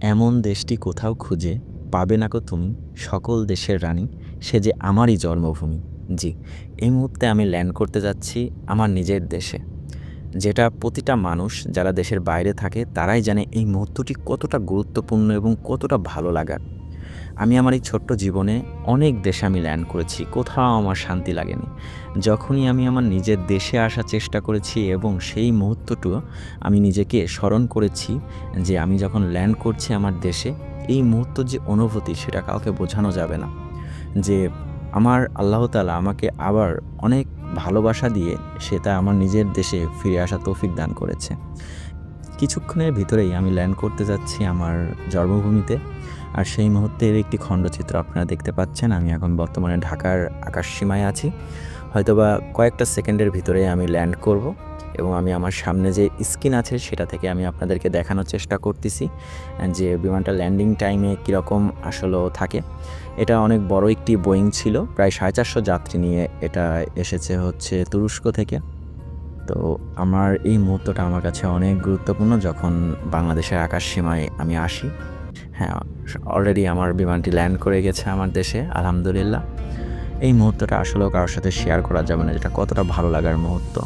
এমন দেশটি কোথাও খুঁজে পাবে না কো তুমি, সকল দেশের রানী, সে যে আমারই জন্মভূমি। জি, এই মুহূর্তে আমি ল্যান্ড করতে যাচ্ছি আমার নিজের দেশে। যেটা প্রতিটা মানুষ, যারা দেশের বাইরে থাকে, তারাই জানে এই মুহূর্তটি কতটা গুরুত্বপূর্ণ এবং কতটা ভালো লাগার। আমি আমার এই ছোট্ট জীবনে অনেক দেশে আমি ল্যান্ড করেছি, কোথাও আমার শান্তি লাগেনি। যখনই আমি আমার নিজের দেশে আসার চেষ্টা করেছি এবং সেই মুহূর্তটুকু আমি নিজেকে স্মরণ করেছি যে আমি যখন ল্যান্ড করছি আমার দেশে, এই মুহূর্তের যে অনুভূতি সেটা কাউকে বোঝানো যাবে না। যে আমার আল্লাহ তালা আমাকে আবার অনেক ভালোবাসা দিয়ে সেটা আমার নিজের দেশে ফিরে আসা তৌফিক দান করেছে। কিছুক্ষণের ভিতরেই আমি ল্যান্ড করতে যাচ্ছি আমার জন্মভূমিতে। আর সেই মুহূর্তের একটি খণ্ডচিত্র আপনারা দেখতে পাচ্ছেন। আমি এখন বর্তমানে ঢাকার আকাশ সীমায় আছি। হয়তোবা কয়েকটা সেকেন্ডের ভিতরে আমি ল্যান্ড করব এবং আমি আমার সামনে যে স্ক্রিন আছে সেটা থেকে আমি আপনাদেরকে দেখানোর চেষ্টা করতেছি যে বিমানটা ল্যান্ডিং টাইমে কীরকম আসলে থাকে। এটা অনেক বড় একটি বোয়িং ছিল। প্রায় সাড়ে চারশো যাত্রী নিয়ে এটা এসেছে হচ্ছে তুরস্ক থেকে। তো আমার এই মুহূর্তটা আমার কাছে অনেক গুরুত্বপূর্ণ যখন বাংলাদেশের আকাশ সীমায় আমি আসি। হ্যাঁ অলরেডি আমার বিমানটি ল্যান্ড করে গেছে আমার দেশে, আলহামদুলিল্লাহ। এই মুহূর্তটা আসলেও কারোর সাথে শেয়ার করা যাবে না, যেটা কতটা ভালো লাগার মুহূর্ত।